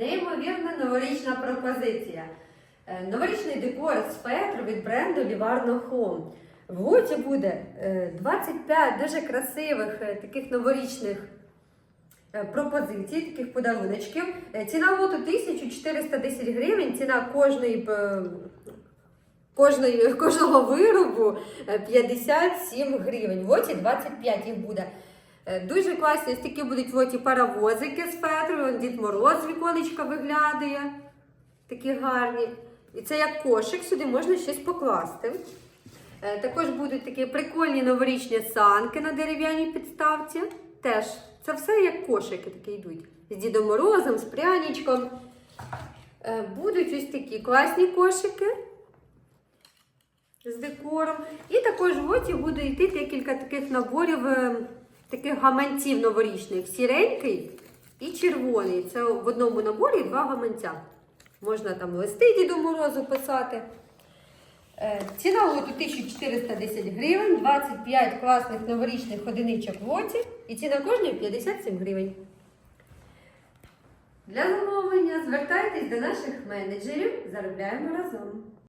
Неймовірна новорічна пропозиція. Е, Новорічний декор з фетру від бренду Livarno Home. В лоті буде е, 25 дуже красивих е, таких новорічних е, пропозицій, таких подаруночків. Е, Ціна лоту 1410 гривень, ціна кожної, кожної, кожного виробу е, 57 гривень. В лоті 25 їх буде. Е, Дуже класні ось такі будуть в лоті паровозики з фетру. Вон Дід Мороз віконечка виглядає. Такі гарні. І це як кошик, сюди можна щось покласти. Е, Також будуть такі прикольні новорічні санки на дерев'яній підставці. Теж це все як кошики такі йдуть. З Дідом Морозом, з пряничком. Е, Будуть ось такі класні кошики з декором. І також в лоті буде йти декілька таких наборів, таких гаманців новорічних. Сіренький і червоний. Це в одному наборі два гаманця. Можна там листи Діду Морозу писати. Е, Ціна лоту 1410 гривень, 25 класних новорічних одиничок в лоті і ціна кожної 57 гривень. Для замовлення звертайтесь до наших менеджерів, заробляємо разом.